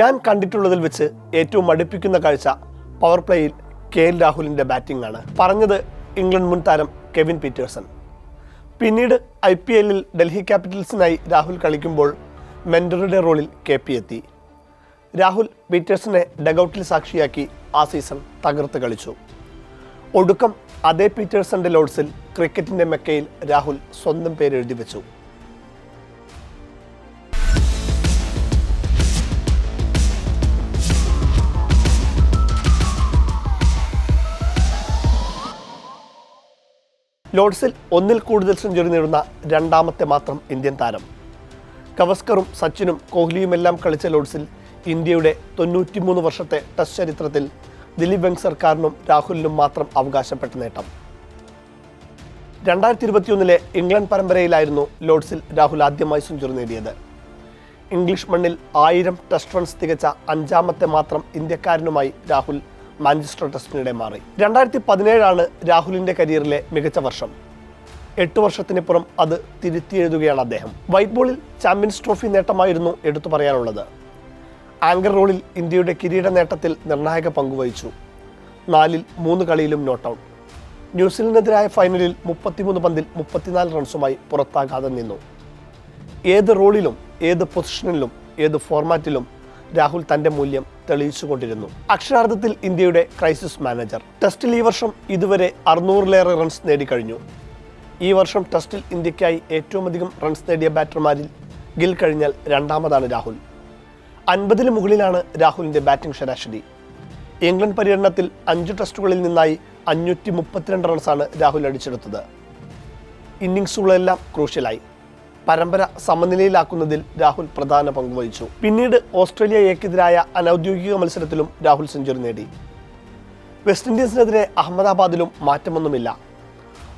ഞാൻ കണ്ടിട്ടുള്ളതിൽ വെച്ച് ഏറ്റവും മടുപ്പിക്കുന്ന കാഴ്ച പവർ പ്ലേയിൽ കെ എൽ രാഹുലിന്റെ ബാറ്റിംഗ് ആണ്. പറഞ്ഞത് ഇംഗ്ലണ്ട് മുൻ താരം കെവിൻ പീറ്റേഴ്സൺ. പിന്നീട് ഐ പി എല്ലിൽ ഡൽഹി ക്യാപിറ്റൽസിനായി രാഹുൽ കളിക്കുമ്പോൾ മെൻഡറുടെ റോളിൽ കെ പി എത്തി. രാഹുൽ പീറ്റേഴ്സിനെ ഡഗൌട്ടിൽ സാക്ഷിയാക്കി ആ സീസൺ തകർത്ത് കളിച്ചു. ഒടുക്കം അതേ പീറ്റേഴ്സന്റെ ലോഡ്സിൽ ക്രിക്കറ്റിന്റെ മെക്കയിൽ രാഹുൽ സ്വന്തം പേരെഴുതി വെച്ചു. ലോഡ്സിൽ ഒന്നിൽ കൂടുതൽ സെഞ്ചുറി നേടുന്ന രണ്ടാമത്തെ മാത്രം ഇന്ത്യൻ താരം. ഗവസ്കറും സച്ചിനും കോഹ്ലിയുമെല്ലാം കളിച്ച ലോഡ്സിൽ ഇന്ത്യയുടെ തൊണ്ണൂറ്റിമൂന്ന് വർഷത്തെ ടെസ്റ്റ് ചരിത്രത്തിൽ ദിലീപ് വെങ് സർക്കാരിനും രാഹുലിനും മാത്രം അവകാശപ്പെട്ട നേട്ടം. രണ്ടായിരത്തി ഇരുപത്തിയൊന്നിലെ ഇംഗ്ലണ്ട് പരമ്പരയിലായിരുന്നു ലോഡ്സിൽ രാഹുൽ ആദ്യമായി സെഞ്ചുറി നേടിയത്. ഇംഗ്ലീഷ് മണ്ണിൽ ആയിരം ടെസ്റ്റ് റൺസ് തികച്ച അഞ്ചാമത്തെ മാത്രം ഇന്ത്യക്കാരനുമായി രാഹുൽ മാഞ്ചസ്റ്റർ ടെസ്റ്റിനിടെ മാറി. രണ്ടായിരത്തി പതിനേഴാണ് രാഹുലിന്റെ കരിയറിലെ മികച്ച വർഷം. എട്ട് വർഷത്തിനിപ്പുറം അത് തിരുത്തിയെഴുതുകയാണ് അദ്ദേഹം. വൈറ്റ് ബോളിൽ ചാമ്പ്യൻസ് ട്രോഫി നേട്ടമായിരുന്നു എടുത്തു പറയാനുള്ളത്. ആങ്കർ റോളിൽ ഇന്ത്യയുടെ കിരീട നേട്ടത്തിൽ നിർണായക പങ്കുവഹിച്ചു നാലിൽ മൂന്ന് കളിയിലും നോട്ട് ഔട്ട്. ന്യൂസിലൻഡിനെതിരായ ഫൈനലിൽ മുപ്പത്തിമൂന്ന് പന്തിൽ മുപ്പത്തിനാല് റൺസുമായി പുറത്താകാതെ നിന്നു. ഏത് റോളിലും ഏത് പൊസിഷനിലും ഏത് ഫോർമാറ്റിലും രാഹുൽ തന്റെ മൂല്യം തെളിയിച്ചുകൊണ്ടിരുന്നു. അക്ഷരാർത്ഥത്തിൽ ഇന്ത്യയുടെ ക്രൈസിസ് മാനേജർ ടെസ്റ്റിൽ ഈ വർഷം ഇതുവരെ അറുന്നൂറിലേറെ റൺസ് നേടിക്കഴിഞ്ഞു. ഈ വർഷം ടെസ്റ്റിൽ ഇന്ത്യക്കായി ഏറ്റവും അധികം റൺസ് നേടിയ ബാറ്റർമാരിൽ ഗിൽ കഴിഞ്ഞാൽ രണ്ടാമതാണ് രാഹുൽ. അൻപതിന് മുകളിലാണ് രാഹുലിന്റെ ബാറ്റിംഗ് ശരാശരി. ഇംഗ്ലണ്ട് പര്യടനത്തിൽ അഞ്ച് ടെസ്റ്റുകളിൽ നിന്നായി അഞ്ഞൂറ്റി മുപ്പത്തിരണ്ട് റൺസാണ് രാഹുൽ അടിച്ചെടുത്തത്. ഇന്നിങ്സുകളെല്ലാം ക്രൂഷ്യലായി പരമ്പര സമനിലയിലാക്കുന്നതിൽ രാഹുൽ പ്രധാന പങ്ക് വഹിച്ചു. പിന്നീട് ഓസ്ട്രേലിയയ്ക്കെതിരായ അനൌദ്യോഗിക മത്സരത്തിലും രാഹുൽ സെഞ്ചുറി നേടി. വെസ്റ്റ് ഇൻഡീസിനെതിരെ അഹമ്മദാബാദിലും മാറ്റമൊന്നുമില്ല.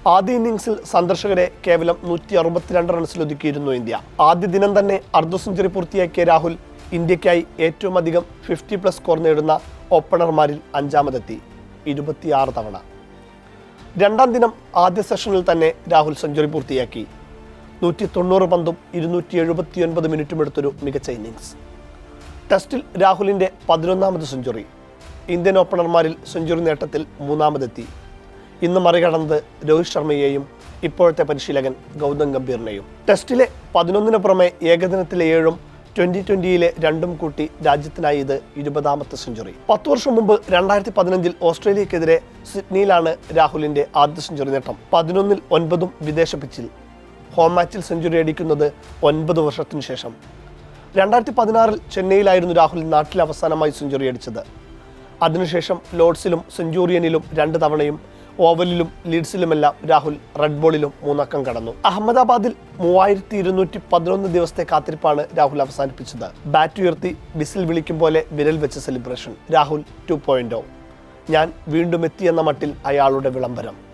ആദ്യ ഇന്നിംഗ്സിൽ സന്ദർശകരെ കേവലം നൂറ്റി അറുപത്തിരണ്ട് റൺസിലൊതുക്കിയിരുന്നു ഇന്ത്യ. ആദ്യ ദിനം തന്നെ അർദ്ധ സെഞ്ചുറി പൂർത്തിയാക്കിയ രാഹുൽ ഇന്ത്യക്കായി ഏറ്റവും അധികം ഫിഫ്റ്റി പ്ലസ് സ്കോർ നേടുന്ന ഓപ്പണർമാരിൽ അഞ്ചാമതെത്തി ഇരുപത്തിയാറ് തവണ. രണ്ടാം ദിനം ആദ്യ സെഷനിൽ തന്നെ രാഹുൽ സെഞ്ചുറി പൂർത്തിയാക്കി. നൂറ്റി തൊണ്ണൂറ് പന്തും ഇരുന്നൂറ്റി എഴുപത്തിയൊൻപത് മിനിറ്റും എടുത്തൊരു മികച്ച ഇന്നിങ്സ് ടെസ്റ്റിൽ രാഹുലിന്റെ പതിനൊന്നാമത് സെഞ്ചുറി ഇന്ത്യൻ ഓപ്പണർമാരിൽ സെഞ്ചുറി നേട്ടത്തിൽ മൂന്നാമതെത്തി. ഇന്ന് മറികടന്നത് രോഹിത് ശർമ്മയെയും ഇപ്പോഴത്തെ പരിശീലകൻ ഗൗതം ഗംഭീറിനെയും. ടെസ്റ്റിലെ പതിനൊന്നിന് പുറമെ ഏകദിനത്തിലെ ഏഴും ട്വന്റി ട്വന്റിയിലെ രണ്ടും കൂട്ടി രാജ്യത്തിനായി ഇത് ഇരുപതാമത്തെ സെഞ്ചുറി. പത്ത് വർഷം മുമ്പ് രണ്ടായിരത്തി പതിനഞ്ചിൽ ഓസ്ട്രേലിയക്കെതിരെ സിഡ്നിയിലാണ് രാഹുലിന്റെ ആദ്യ സെഞ്ചുറി നേട്ടം. പതിനൊന്നിൽ ഒൻപതും വിദേശ പിച്ചിൽ. ഹോം മാച്ചിൽ സെഞ്ചുറി അടിക്കുന്നത് ഒൻപത് വർഷത്തിനു ശേഷം. രണ്ടായിരത്തി പതിനാറിൽ ചെന്നൈയിലായിരുന്നു രാഹുൽ നാട്ടിൽ അവസാനമായി സെഞ്ചുറി അടിച്ചത്. അതിനുശേഷം ലോഡ്സിലും സെഞ്ചൂറിയനിലും രണ്ട് തവണയും ഓവലിലും ലീഡ്സിലുമെല്ലാം രാഹുൽ റെഡ് ബോളിലും മൂന്നക്കം കടന്നു. അഹമ്മദാബാദിൽ മൂവായിരത്തി ഇരുന്നൂറ്റി പതിനൊന്ന് ദിവസത്തെ കാത്തിരിപ്പാണ് രാഹുൽ അവസാനിപ്പിച്ചത്. ബാറ്റ് ഉയർത്തി വിസിൽ വിളിക്കും പോലെ വിരൽ വെച്ച സെലിബ്രേഷൻ രാഹുൽ ടു പോയിന്റ് ഞാൻ വീണ്ടും എത്തിയെന്ന മട്ടിൽ അയാളുടെ വിളംബരം.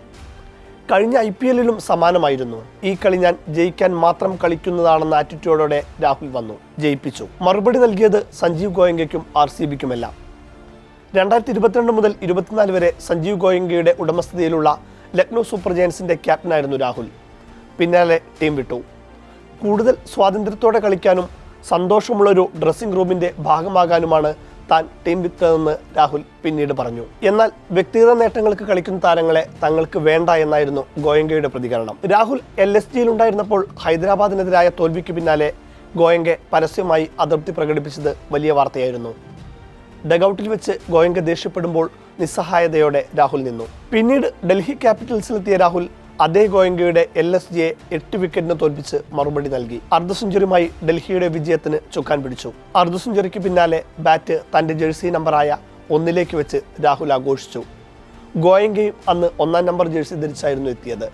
കഴിഞ്ഞ ഐ പി എല്ലിലും സമാനമായിരുന്നു. ഈ കളി ഞാൻ ജയിക്കാൻ മാത്രം കളിക്കുന്നതാണെന്ന ആറ്റിറ്റ്യൂഡോടെ രാഹുൽ വന്നു ജയിപ്പിച്ചു. മറുപടി നൽകിയത് സഞ്ജീവ് ഗോയങ്കയ്ക്കും ആർ സി ബിക്കുമെല്ലാം. രണ്ടായിരത്തി ഇരുപത്തിരണ്ട് മുതൽ ഇരുപത്തിനാല് വരെ സഞ്ജീവ് ഗോയങ്കയുടെ ഉടമസ്ഥതയിലുള്ള ലക്നൗ സൂപ്പർ ജയൻസിന്റെ ക്യാപ്റ്റനായിരുന്നു രാഹുൽ. പിന്നാലെ ടീം വിട്ടു. കൂടുതൽ സ്വാതന്ത്ര്യത്തോടെ കളിക്കാനും സന്തോഷമുള്ളൊരു ഡ്രസ്സിംഗ് റൂമിന്റെ ഭാഗമാകാനുമാണ് താൻ ടീം വിട്ടതെന്ന് രാഹുൽ പിന്നീട് പറഞ്ഞു. എന്നാൽ വ്യക്തിഗത നേട്ടങ്ങൾക്ക് കളിക്കുന്ന താരങ്ങളെ തങ്ങൾക്ക് വേണ്ട എന്നായിരുന്നു ഗോയങ്കയുടെ പ്രതികരണം. രാഹുൽ എൽ എസ് ജിയിൽ ഉണ്ടായിരുന്നപ്പോൾ ഹൈദരാബാദിനെതിരായ തോൽവിക്ക് പിന്നാലെ ഗോയങ്ക പരസ്യമായി അതൃപ്തി പ്രകടിപ്പിച്ചത് വലിയ വാർത്തയായിരുന്നു. ഡഗൌട്ടിൽ വെച്ച് ഗോയങ്ക ദേഷ്യപ്പെടുമ്പോൾ നിസ്സഹായതയോടെ രാഹുൽ നിന്നു. പിന്നീട് ഡൽഹി ക്യാപിറ്റൽസിലെത്തിയ രാഹുൽ അതേ ഗോയങ്കയുടെ എൽ എസ് ജിയെ എട്ട് വിക്കറ്റിന് തോൽപ്പിച്ച് മറുപടി നൽകി. അർദ്ധ സെഞ്ചുറിയുമായി ഡൽഹിയുടെ വിജയത്തിന് ചുക്കാൻ പിടിച്ചു. അർദ്ധ സെഞ്ചുറിക്ക് പിന്നാലെ ബാറ്റ് തന്റെ ജേഴ്സി നമ്പറായ ഒന്നിലേക്ക് വെച്ച് രാഹുൽ ആഘോഷിച്ചു. ഗോയങ്കയും അന്ന് ഒന്നാം നമ്പർ ജേഴ്സി ധരിച്ചായിരുന്നു എത്തിയത്.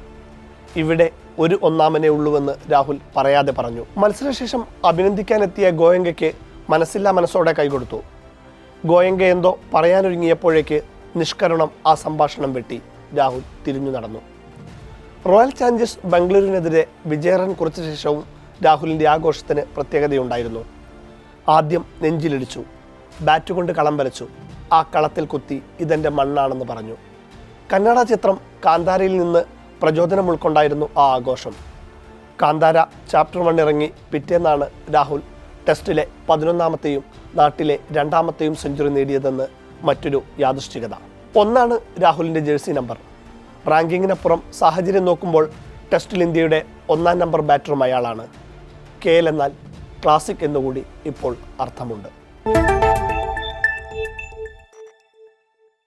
ഇവിടെ ഒരു ഒന്നാമനെ ഉള്ളുവെന്ന് രാഹുൽ പറയാതെ പറഞ്ഞു. മത്സരശേഷം അഭിനന്ദിക്കാനെത്തിയ ഗോയങ്കയ്ക്ക് മനസ്സില്ലാ മനസ്സോടെ കൈകൊടുത്തു. ഗോയങ്ക എന്തോ പറയാനൊരുങ്ങിയപ്പോഴേക്ക് നിഷ്കരണം ആ സംഭാഷണം വെട്ടി. രാഹുൽ തിരിഞ്ഞു നടന്നു. റോയൽ ചാലഞ്ചേഴ്സ് ബംഗളൂരുവിനെതിരെ വിജയറൺ കുറച്ച ശേഷവും രാഹുലിന്റെ ആഘോഷത്തിന് പ്രത്യേകതയുണ്ടായിരുന്നു. ആദ്യം നെഞ്ചിലിടിച്ചു. ബാറ്റ് കൊണ്ട് കളം വരച്ചു ആ കളത്തിൽ കുത്തി ഇതെന്റെ മണ്ണാണെന്ന് പറഞ്ഞു. കന്നഡ ചിത്രം കാന്താരയിൽ നിന്ന് പ്രചോദനം ഉൾക്കൊണ്ടായിരുന്നു ആ ആഘോഷം. കാന്താര ചാപ്റ്റർ വൺ ഇറങ്ങി പിറ്റേന്നാണ് രാഹുൽ ടെസ്റ്റിലെ പതിനൊന്നാമത്തെയും നാട്ടിലെ രണ്ടാമത്തെയും സെഞ്ചുറി നേടിയതെന്ന് മറ്റൊരു യാദൃശ്ചികത. ഒന്നാണ് രാഹുലിന്റെ ജേഴ്സി നമ്പർ. റാങ്കിങ്ങിനപ്പുറം സാഹചര്യം നോക്കുമ്പോൾ ടെസ്റ്റിൽ ഇന്ത്യയുടെ ഒന്നാം നമ്പർ ബാറ്ററും അയാളാണ്. കെ എൽ എന്നാൽ ക്ലാസിക് എന്നുകൂടി ഇപ്പോൾ അർത്ഥമുണ്ട്.